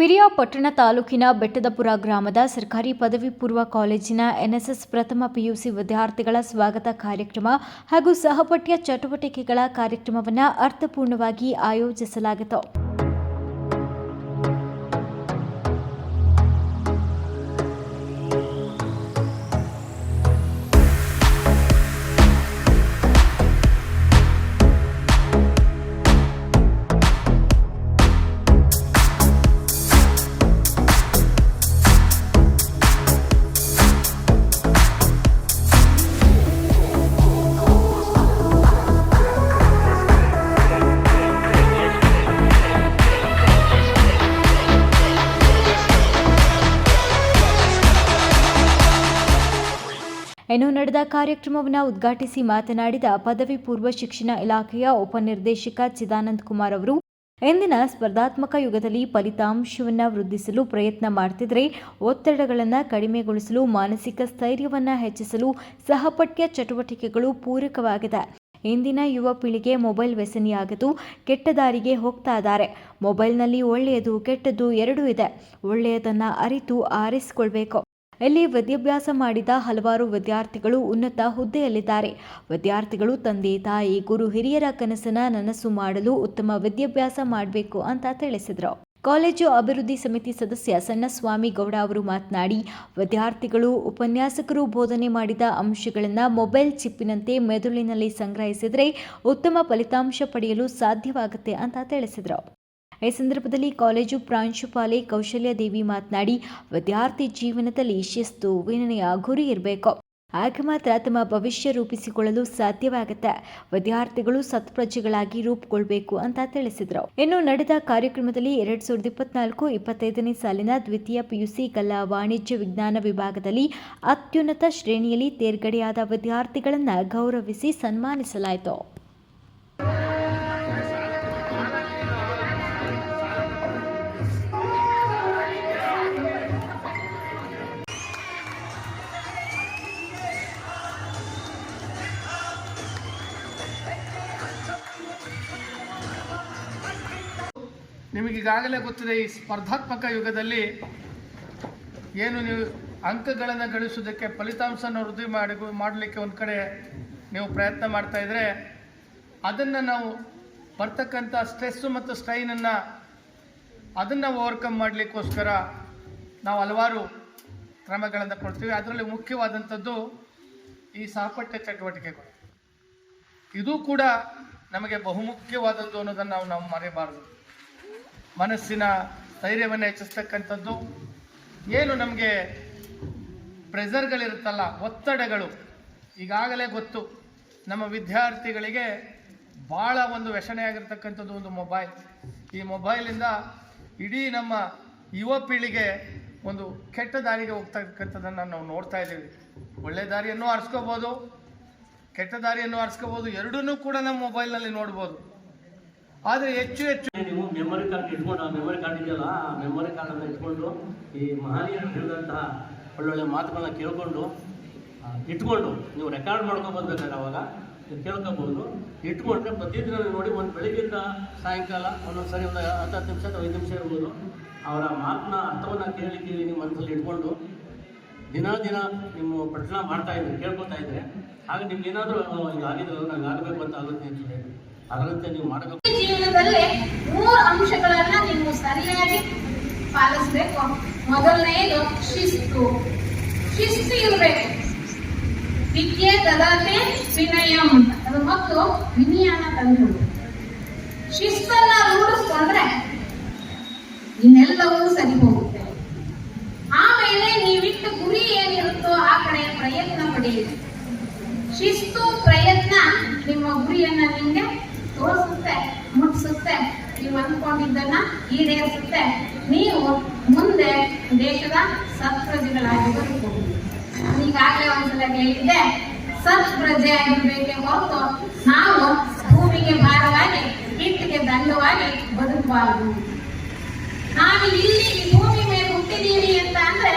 ಪಿರಿಯಾಪಟ್ಟಣ ತಾಲೂಕಿನ ಬೆಟ್ಟದಪುರ ಗ್ರಾಮದ ಸರ್ಕಾರಿ ಪದವಿ ಪೂರ್ವ ಕಾಲೇಜಿನ ಎನ್ಎಸ್ಎಸ್ ಪ್ರಥಮ ಪಿಯುಸಿ ವಿದ್ಯಾರ್ಥಿಗಳ ಸ್ವಾಗತ ಕಾರ್ಯಕ್ರಮ ಹಾಗೂ ಸಹಪಠ್ಯ ಚಟುವಟಿಕೆಗಳ ಕಾರ್ಯಕ್ರಮವನ್ನು ಅರ್ಥಪೂರ್ಣವಾಗಿ ಆಯೋಜಿಸಲಾಗಿತ್ತು. ಇನ್ನು ನಡೆದ ಕಾರ್ಯಕ್ರಮವನ್ನು ಉದ್ಘಾಟಿಸಿ ಮಾತನಾಡಿದ ಪದವಿ ಪೂರ್ವ ಶಿಕ್ಷಣ ಇಲಾಖೆಯ ಉಪನಿರ್ದೇಶಕ ಚಿದಾನಂದ್ ಕುಮಾರ್ ಅವರು, ಇಂದಿನ ಸ್ಪರ್ಧಾತ್ಮಕ ಯುಗದಲ್ಲಿ ಫಲಿತಾಂಶವನ್ನು ವೃದ್ಧಿಸಲು ಪ್ರಯತ್ನ ಮಾಡ್ತಿದ್ರೆ ಒತ್ತಡಗಳನ್ನು ಕಡಿಮೆಗೊಳಿಸಲು ಮಾನಸಿಕ ಸ್ಥೈರ್ಯವನ್ನು ಹೆಚ್ಚಿಸಲು ಸಹಪಠ್ಯ ಚಟುವಟಿಕೆಗಳು ಪೂರಕವಾಗಿದೆ. ಇಂದಿನ ಯುವ ಪೀಳಿಗೆ ಮೊಬೈಲ್ ವ್ಯಸನಿಯಾಗದು ಕೆಟ್ಟ ದಾರಿಗೆ ಹೋಗ್ತಾ ಇದ್ದಾರೆ. ಮೊಬೈಲ್ನಲ್ಲಿ ಒಳ್ಳೆಯದು ಕೆಟ್ಟದ್ದು ಎರಡೂ ಇದೆ. ಒಳ್ಳೆಯದನ್ನು ಅರಿತು ಆರಿಸಿಕೊಳ್ಬೇಕು. ಇಲ್ಲಿ ವಿದ್ಯಾಭ್ಯಾಸ ಮಾಡಿದ ಹಲವಾರು ವಿದ್ಯಾರ್ಥಿಗಳು ಉನ್ನತ ಹುದ್ದೆಯಲ್ಲಿದ್ದಾರೆ. ವಿದ್ಯಾರ್ಥಿಗಳು ತಂದೆ, ತಾಯಿ, ಗುರು, ಹಿರಿಯರ ಕನಸನ ನನಸು ಮಾಡಲು ಉತ್ತಮ ವಿದ್ಯಾಭ್ಯಾಸ ಮಾಡಬೇಕು ಅಂತ ತಿಳಿಸಿದರು. ಕಾಲೇಜು ಅಭಿವೃದ್ಧಿ ಸಮಿತಿ ಸದಸ್ಯ ಸಣ್ಣಸ್ವಾಮಿ ಗೌಡ ಅವರು ಮಾತನಾಡಿ, ವಿದ್ಯಾರ್ಥಿಗಳು, ಉಪನ್ಯಾಸಕರು ಬೋಧನೆ ಮಾಡಿದ ಅಂಶಗಳನ್ನು ಮೊಬೈಲ್ ಚಿಪ್ಪಿನಂತೆ ಮೆದುಳಿನಲ್ಲಿ ಸಂಗ್ರಹಿಸಿದರೆ ಉತ್ತಮ ಫಲಿತಾಂಶ ಪಡೆಯಲು ಸಾಧ್ಯವಾಗುತ್ತೆ ಅಂತ ತಿಳಿಸಿದರು. ಈ ಸಂದರ್ಭದಲ್ಲಿ ಕಾಲೇಜು ಪ್ರಾಂಶುಪಾಲೆ ಕೌಶಲ್ಯ ದೇವಿ ಮಾತನಾಡಿ, ವಿದ್ಯಾರ್ಥಿ ಜೀವನದಲ್ಲಿ ಶಿಸ್ತು ವಿನಯ ಗುರಿ ಇರಬೇಕು. ಆಗ ಮಾತ್ರ ತಮ್ಮ ಭವಿಷ್ಯ ರೂಪಿಸಿಕೊಳ್ಳಲು ಸಾಧ್ಯವಾಗುತ್ತೆ. ವಿದ್ಯಾರ್ಥಿಗಳು ಸತ್ಪ್ರಜೆಗಳಾಗಿ ರೂಪುಗೊಳ್ಬೇಕು ಅಂತ ತಿಳಿಸಿದರು. ಇನ್ನು ನಡೆದ ಕಾರ್ಯಕ್ರಮದಲ್ಲಿ ಎರಡ್ ಸಾವಿರದ ಇಪ್ಪತ್ನಾಲ್ಕು ಇಪ್ಪತ್ತೈದನೇ ಸಾಲಿನ ದ್ವಿತೀಯ ಪಿಯುಸಿ ಕಲಾ ವಾಣಿಜ್ಯ ವಿಜ್ಞಾನ ವಿಭಾಗದಲ್ಲಿ ಅತ್ಯುನ್ನತ ಶ್ರೇಣಿಯಲ್ಲಿ ತೇರ್ಗಡೆಯಾದ ವಿದ್ಯಾರ್ಥಿಗಳನ್ನು ಗೌರವಿಸಿ ಸನ್ಮಾನಿಸಲಾಯಿತು. ನಿಮಗೀಗಾಗಲೇ ಗೊತ್ತಿದೆ, ಈ ಸ್ಪರ್ಧಾತ್ಮಕ ಯುಗದಲ್ಲಿ ಏನು ನೀವು ಅಂಕಗಳನ್ನು ಗಳಿಸೋದಕ್ಕೆ ಫಲಿತಾಂಶನ ವೃದ್ಧಿ ಮಾಡಿ ಮಾಡಲಿಕ್ಕೆ ಒಂದು ಕಡೆ ನೀವು ಪ್ರಯತ್ನ ಮಾಡ್ತಾ ಇದ್ರೆ, ಅದನ್ನು ನಾವು ಬರ್ತಕ್ಕಂಥ ಸ್ಟ್ರೆಸ್ಸು ಮತ್ತು ಸ್ಟ್ರೈನನ್ನು ಅದನ್ನು ಓವರ್ಕಮ್ ಮಾಡಲಿಕ್ಕೋಸ್ಕರ ನಾವು ಹಲವಾರು ಕ್ರಮಗಳನ್ನು ಕೊಡ್ತೀವಿ. ಅದರಲ್ಲಿ ಮುಖ್ಯವಾದಂಥದ್ದು ಈ ಸಹಪಠ್ಯ ಚಟುವಟಿಕೆಗಳು ಇದು ಕೂಡ ನಮಗೆ ಬಹುಮುಖ್ಯವಾದದ್ದು ಅನ್ನೋದನ್ನು ನಾವು ನಾವು ಮರೆಯಬಾರದು ಮನಸ್ಸಿನ ಧೈರ್ಯವನ್ನು ಹೆಚ್ಚಿಸ್ತಕ್ಕಂಥದ್ದು. ಏನು ನಮಗೆ ಪ್ರೆಸರ್ಗಳಿರುತ್ತಲ್ಲ ಒತ್ತಡಗಳು, ಈಗಾಗಲೇ ಗೊತ್ತು. ನಮ್ಮ ವಿದ್ಯಾರ್ಥಿಗಳಿಗೆ ಭಾಳ ಒಂದು ವ್ಯಸನೆಯಾಗಿರ್ತಕ್ಕಂಥದ್ದು ಒಂದು ಮೊಬೈಲ್ ಈ ಮೊಬೈಲಿಂದ ಇಡೀ ನಮ್ಮ ಯುವ ಪೀಳಿಗೆ ಒಂದು ಕೆಟ್ಟ ದಾರಿಗೆ ಹೋಗ್ತಕ್ಕಂಥದ್ದನ್ನು ನಾವು ನೋಡ್ತಾ ಇದ್ದೀವಿ. ಒಳ್ಳೆ ದಾರಿಯನ್ನು ಆರಿಸ್ಕೋಬೋದು, ಕೆಟ್ಟ ದಾರಿಯನ್ನು ಆರಿಸ್ಕೋಬೋದು, ಎರಡನ್ನೂ ಕೂಡ ನಮ್ಮ ಮೊಬೈಲ್ನಲ್ಲಿ ನೋಡ್ಬೋದು. ಆದರೆ ಹೆಚ್ಚು ಹೆಚ್ಚು ನೀವು ಮೆಮೊರಿ ಕಾರ್ಡ್ ಇಟ್ಕೊಂಡು, ಆ ಮೆಮೊರಿ ಕಾರ್ಡ್ ಇದೆಯಲ್ಲ, ಆ ಮೆಮೊರಿ ಕಾರ್ಡನ್ನು ಇಟ್ಕೊಂಡು, ಈ ಮಹನೀಯರು ಹೇಳಿದಂತಹ ಒಳ್ಳೊಳ್ಳೆ ಮಾತುಗಳನ್ನ ಕೇಳ್ಕೊಂಡು ಇಟ್ಕೊಂಡು, ನೀವು ರೆಕಾರ್ಡ್ ಮಾಡ್ಕೊಬರ್ಬೇಕಾದ್ರೆ ಅವಾಗ ಕೇಳ್ಕೊಬೋದು ಇಟ್ಕೊಂಡ್ರೆ ಪ್ರತಿದಿನ ನೋಡಿ ಒಂದು ಬೆಳಿಗ್ಗೆಯಿಂದ ಸಾಯಂಕಾಲ ಒಂದೊಂದು ಸರಿ ಒಂದು ಹತ್ತು ಹತ್ತು ನಿಮಿಷ ಅಥವಾ ಐದು ನಿಮಿಷ ಇರ್ಬೋದು. ಅವರ ಮಾತನ್ನ ಅರ್ಥವನ್ನು ಕೇಳಿ ಕೇಳಿ ನಿಮ್ಮ ಮನಸ್ಸಲ್ಲಿ ಇಟ್ಕೊಂಡು ದಿನ ದಿನ ನಿಮ್ಮ ಪಠಣ ಮಾಡ್ತಾ ಇದ್ರೆ ಕೇಳ್ಕೊತಾ ಇದ್ರೆ, ಹಾಗೆ ನಿಮ್ಗೆ ಏನಾದರೂ ಈಗ ಆಗಿದ್ರು ನಂಗೆ ಆಗಬೇಕು ಅಂತ ಆಗುತ್ತೆ, ಅಂತ ಹೇಳಿ. ಅದರಂತೆ ನೀವು ಮಾಡಬೇಕು. ಜೀವನದಲ್ಲಿ ಮೂರು ಅಂಶಗಳನ್ನ ನೀವು ಸರಿಯಾಗಿ ಪಾಲಿಸ್ಬೇಕು. ಮೊದಲನೆಯದು ಶಿಸ್ತು. ಶಿಸ್ತು ಇರಬೇಕು. ವಿದ್ಯೆ, ದದಾತೆ, ವಿನಯಂ. ಅದು ಮತ್ತು ವಿನಯನ ತಂದು ಶಿಸ್ತನ್ನ ರೂಢಿಸ್ಕೊಂಡ್ರೆ ಇನ್ನೆಲ್ಲವೂ ಸರಿ ಹೋಗುತ್ತೆ. ಆಮೇಲೆ ನೀವಿಟ್ಟ ಗುರಿ ಏನಿರುತ್ತೋ ಆ ಕಡೆ ಪ್ರಯತ್ನ ಪಡೆಯಿರಿ ಶಿಸ್ತು, ಪ್ರಯತ್ನ ನಿಮ್ಮ ಗುರಿಯನ್ನ ನಿಮಗೆ ತೋರಿಸುತ್ತೆ. ಮುಟ್ಟಿಸುತ್ತೆ ನೀವು ಅಂದ್ಕೊಂಡಿದ್ದನ್ನ ಈಡೇರಿಸುತ್ತೆ. ನೀವು ಮುಂದೆ ದೇಶದ ಸತ್ಪ್ರಜೆಗಳಾಗಿ ಬದುಕಬಹುದು ಈಗಾಗಲೇ ಒಂದ್ಸಲ ಹೇಳಿದ್ದೆ, ಸತ್ಪ್ರಜೆ ಆಗಿರ್ಬೇಕೆ ಹೊರತು ನಾವು ಭೂಮಿಗೆ ಭಾರವಾಗಿ, ಹಿಟ್ಟಿಗೆ ದಂಡವಾಗಿ ಬದುಕಬಾರದು. ನಾವು ಇಲ್ಲಿ ಭೂಮಿ ಮೇಲೆ ಹುಟ್ಟಿದೀವಿ ಅಂತ ಅಂದ್ರೆ